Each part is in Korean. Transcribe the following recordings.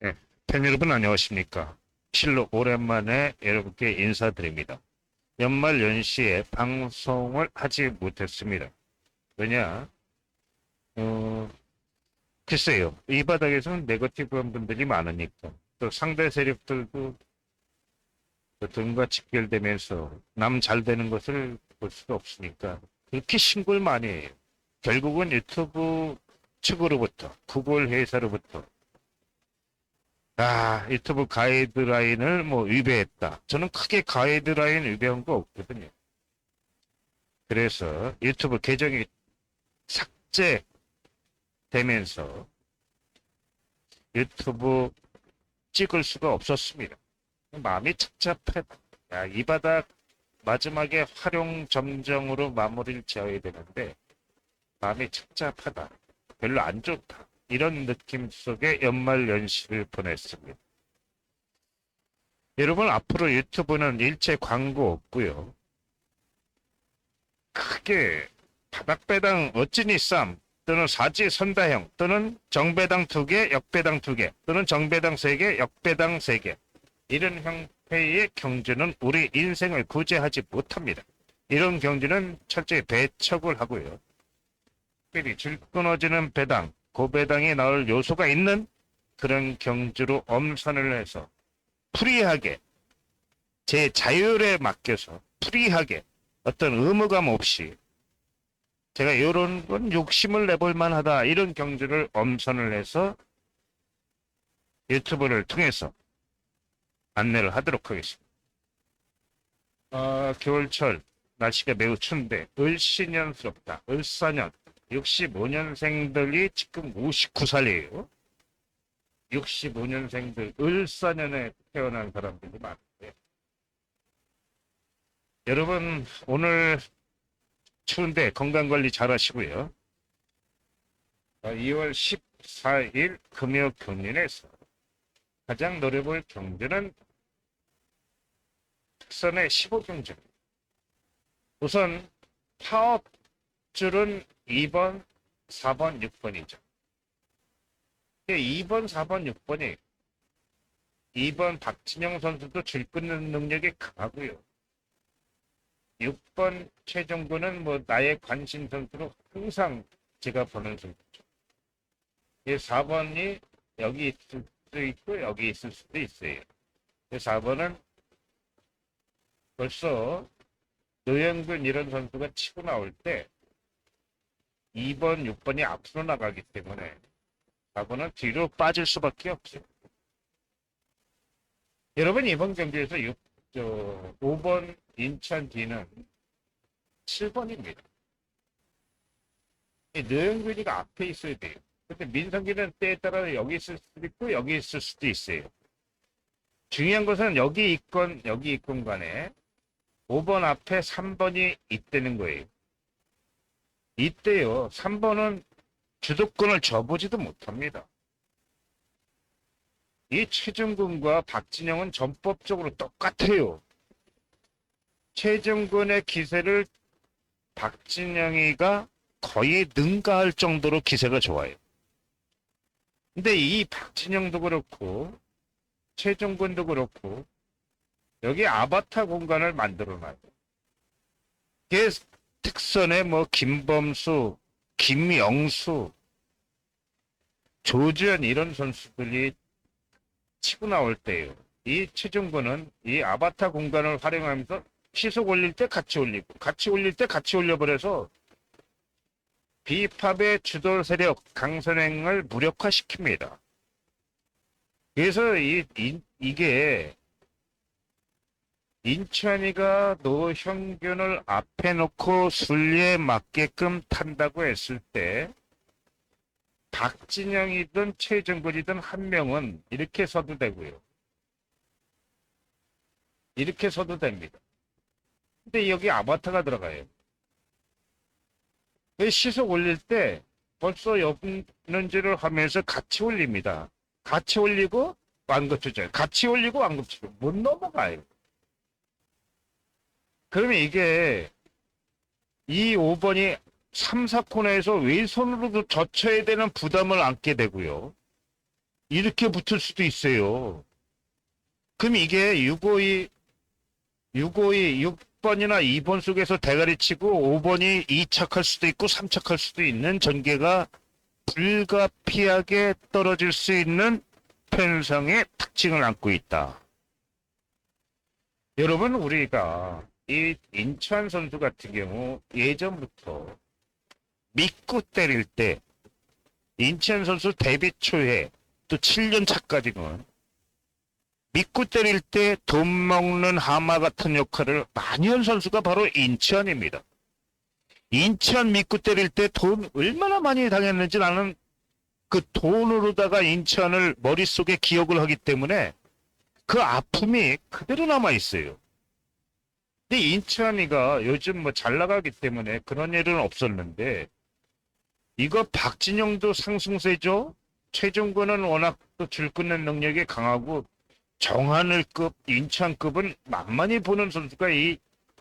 네, 팬 여러분 안녕하십니까. 실로 오랜만에 여러분께 인사드립니다. 연말 연시에 방송을 하지 못했습니다. 왜냐, 어, 글쎄요. 이 바닥에서는 네거티브한 분들이 많으니까. 또 상대 세력들도 그 등과 직결되면서 남 잘 되는 것을 볼 수가 없으니까 그렇게 신고를 많이 해요. 결국은 유튜브 측으로부터, 구글 회사로부터 아, 유튜브 가이드라인을 뭐 위배했다. 저는 크게 가이드라인 위배한 거 없거든요. 그래서 유튜브 계정이 삭제되면서 유튜브 찍을 수가 없었습니다. 마음이 착잡했다. 야, 이 바닥 마지막에 활용 점정으로 마무리를 지어야 되는데 마음이 착잡하다. 별로 안 좋다. 이런 느낌 속에 연말 연시를 보냈습니다. 여러분 앞으로 유튜브는 일체 광고 없고요. 크게 바닥배당 어찌니 쌈 또는 사지 선다형 또는 정배당 두 개, 역배당 두개 또는 정배당 세 개, 역배당 세개 이런 형태의 경주는 우리 인생을 구제하지 못합니다. 이런 경주는 철저히 배척을 하고요. 특별히 줄 끊어지는 배당, 고배당이 나올 요소가 있는 그런 경주로 엄선을 해서 프리하게 제 자율에 맡겨서 프리하게 어떤 의무감 없이 제가 이런 건 욕심을 내볼 만하다 이런 경주를 엄선을 해서 유튜브를 통해서 안내를 하도록 하겠습니다. 아, 겨울철 날씨가 매우 추운데 을신년스럽다. 을사년 65년생들이 지금 59살이에요. 65년생들 을사년에 태어난 사람들이 많은데 여러분 오늘 추운데 건강관리 잘 하시고요. 2월 14일 금요 경륜에서 가장 노려볼 경주는 특선의 15경주. 우선 파업줄은 2번, 4번, 6번이죠. 2번, 4번, 6번이 2번 박진영 선수도 줄 끊는 능력이 강하고요. 6번 최종구는 뭐 나의 관심 선수로 항상 제가 보는 선수죠. 4번이 여기 있을 수도 있고 여기 있을 수도 있어요. 4번은 벌써 노영근 이런 선수가 치고 나올 때 2번, 6번이 앞으로 나가기 때문에 4번은 뒤로 빠질 수밖에 없어요. 여러분 이번 경기에서 6, 저, 5번 인천 뒤는 7번입니다. 노영근이가 앞에 있어야 돼요. 근데 민성기는 때에 따라 여기 있을 수도 있고 여기 있을 수도 있어요. 중요한 것은 여기 있건 여기 있건 간에 5번 앞에 3번이 있다는 거예요. 이때요. 3번은 주도권을 줘보지도 못합니다. 이 최정근과 박진영은 전법적으로 똑같아요. 최정근의 기세를 박진영이가 거의 능가할 정도로 기세가 좋아요. 근데 이 박진영도 그렇고 최정근도 그렇고 여기 아바타 공간을 만들어 놔요. 특선에 뭐 김범수, 김영수, 조주현 이런 선수들이 치고 나올 때요. 이 최종근은 이 아바타 공간을 활용하면서 시속 올릴 때 같이 올리고 같이 올릴 때 같이 올려버려서 비팝의 주도 세력 강선행을 무력화시킵니다. 그래서 이, 이 이게 인천이가 노형균을 앞에 놓고 순리에 맞게끔 탄다고 했을 때 박진영이든 최정근이든 한 명은 이렇게 서도 되고요. 이렇게 서도 됩니다. 근데 여기 아바타가 들어가요. 시속 올릴 때 벌써 옆는지를 하면서 같이 올립니다. 같이 올리고 완급추절, 같이 올리고 완급추절 못 넘어가요. 그러면 이게 이 5번이 3, 4코너에서 왼손으로도 젖혀야 되는 부담을 안게 되고요. 이렇게 붙을 수도 있어요. 그럼 이게 652, 652, 6번이나 2번 속에서 대가리 치고 5번이 2착할 수도 있고 3착할 수도 있는 전개가 불가피하게 떨어질 수 있는 편성의 특징을 안고 있다. 여러분, 우리가 이 인천 선수 같은 경우 예전부터 믿고 때릴 때 인천 선수 데뷔 초에 또 7년 차까지는 믿고 때릴 때 돈 먹는 하마 같은 역할을 많이 한 선수가 바로 인천입니다. 인천 믿고 때릴 때 돈 얼마나 많이 당했는지 나는 그 돈으로다가 인천을 머릿속에 기억을 하기 때문에 그 아픔이 그대로 남아 있어요. 근데 인천이가 요즘 뭐 잘 나가기 때문에 그런 일은 없었는데 이거 박진영도 상승세죠. 최종근은 워낙 또 줄 끊는 능력이 강하고 정하늘급, 인천급은 만만히 보는 선수가 이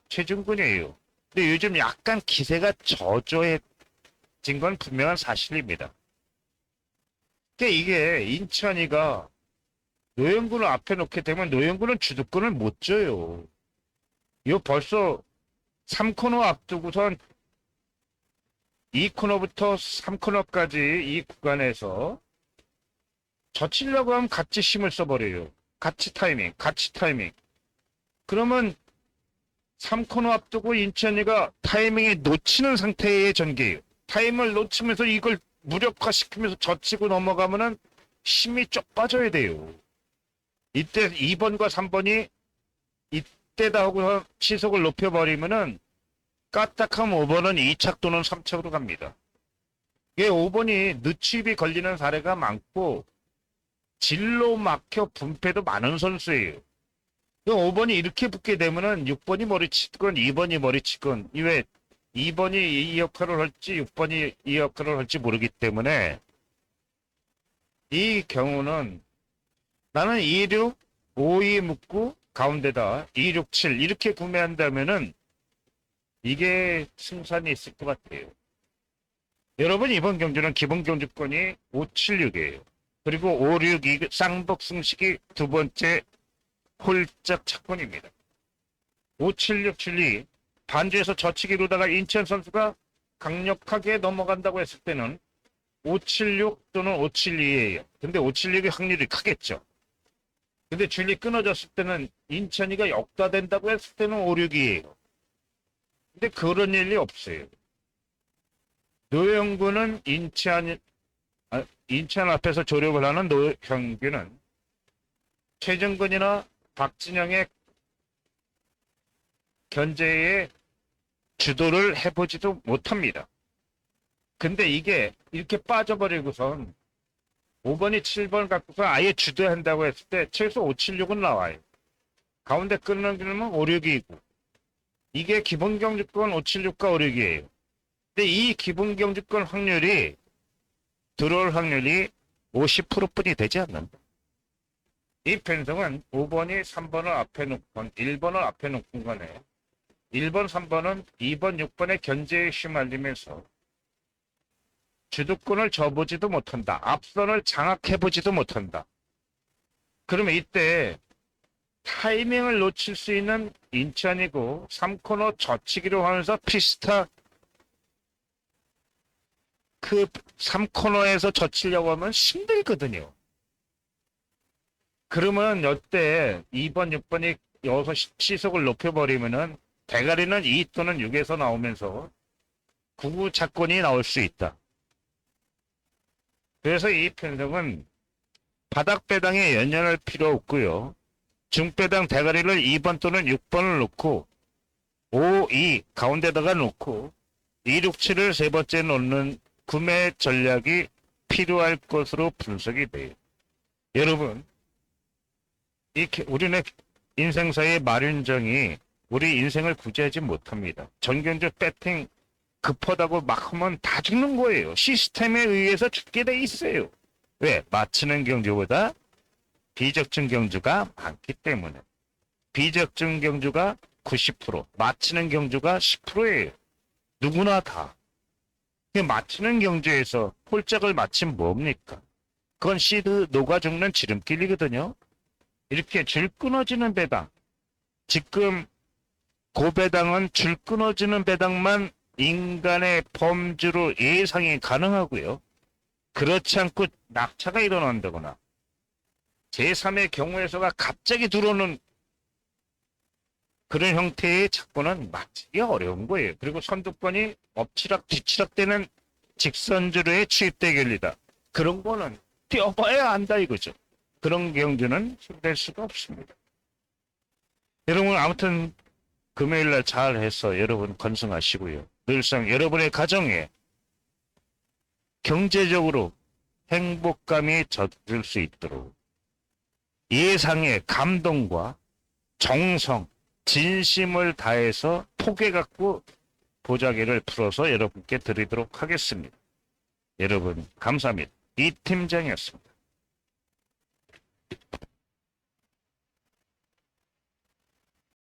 최종근이에요. 근데 요즘 약간 기세가 저조해진 건 분명한 사실입니다. 근데 이게 인천이가 노영군을 앞에 놓게 되면 노영군은 주도권을 못 줘요. 이거 벌써 3코너 앞두고선 2코너부터 3코너까지 이 구간에서 젖히려고 하면 같이 힘을 써버려요. 같이 타이밍, 같이 타이밍. 그러면 3코너 앞두고 인천이가 타이밍에 놓치는 상태의 전개예요. 타임을 놓치면서 이걸 무력화시키면서 젖히고 넘어가면은 힘이 쪽 빠져야 돼요. 이때 2번과 3번이 이 때다 하고 시속을 높여버리면은 까딱하면 5번은 2착 또는 3착으로 갑니다. 이게 5번이 늦추입이 걸리는 사례가 많고 진로 막혀 분패도 많은 선수예요. 5번이 이렇게 붙게 되면은 6번이 머리치건 2번이 머리치건 이왜 2번이 이 역할을 할지 6번이 이 역할을 할지 모르기 때문에 이 경우는 나는 26, 52 묶고 가운데다 267 이렇게 구매한다면은 이게 승산이 있을 것 같아요. 여러분 이번 경주는 기본 경주권이 576이에요. 그리고 562 쌍복 승식이 두 번째 홀짝 착권입니다. 57672 반주에서 저치기로다가 인천 선수가 강력하게 넘어간다고 했을 때는 576 또는 572예요. 근데 576의 확률이 크겠죠. 근데 줄이 끊어졌을 때는 인천이가 역다된다고 했을 때는 562예요. 근데 그런 일이 없어요. 노영구는 인천, 아, 인천 앞에서 조력을 하는 노형규는 최정근이나 박진영의 견제에 주도를 해보지도 못합니다. 근데 이게 이렇게 빠져버리고선 5번이 7번 갖고서 아예 주도한다고 했을 때 최소 576은 나와요. 가운데 길은 56이고 이게 기본 경주권 576과 56이에요. 근데 이 기본 경주권 확률이 들어올 확률이 50%뿐이 되지 않는다. 이 편성은 5번이 3번을 앞에 놓고 1번을 앞에 놓고 거네. 1번, 3번은 2번, 6번의 견제에 휘말리면서 주도권을 져보지도 못한다. 앞선을 장악해보지도 못한다. 그러면 이때 타이밍을 놓칠 수 있는 인천이고 3코너 젖히기로 하면서 피스타 그 3코너에서 젖히려고 하면 힘들거든요. 그러면 이때 2번, 6번이 여기서 시- 시속을 높여버리면은 대가리는 2 또는 6에서 나오면서 구구 차권이 나올 수 있다. 그래서 이 편성은 바닥 배당에 연연할 필요 없고요. 중배당 대가리를 2번 또는 6번을 놓고 5, 2 가운데다가 놓고 2, 6, 7을 세 번째 놓는 구매 전략이 필요할 것으로 분석이 돼요. 여러분, 이 개- 우리네 인생사의 마륜정이 우리 인생을 구제하지 못합니다. 전경주 배팅 급하다고 막 하면 다 죽는 거예요. 시스템에 의해서 죽게 돼 있어요. 왜? 맞히는 경주보다 비적중 경주가 많기 때문에. 비적중 경주가 90%, 맞히는 경주가 10%예요. 누구나 다. 그 맞히는 경주에서 홀짝을 맞히면 뭡니까? 그건 시드 녹아 죽는 지름길이거든요. 이렇게 줄 끊어지는 배당. 지금 고배당은 줄 끊어지는 배당만 인간의 범주로 예상이 가능하고요. 그렇지 않고 낙차가 일어난다거나 제3의 경우에서가 갑자기 들어오는 그런 형태의 착고는 맞기 어려운 거예요. 그리고 선두권이 엎치락 뒤치락되는 직선주로의 취입대결이다. 그런 거는 뛰어봐야 안다 이거죠. 그런 경주는 힘들 수가 없습니다. 여러분 아무튼 금요일 날 잘 해서 여러분 건승하시고요. 늘상 여러분의 가정에 경제적으로 행복감이 젖을 수 있도록 예상의 감동과 정성, 진심을 다해서 포개갖고 보자기를 풀어서 여러분께 드리도록 하겠습니다. 여러분 감사합니다. 이 팀장이었습니다.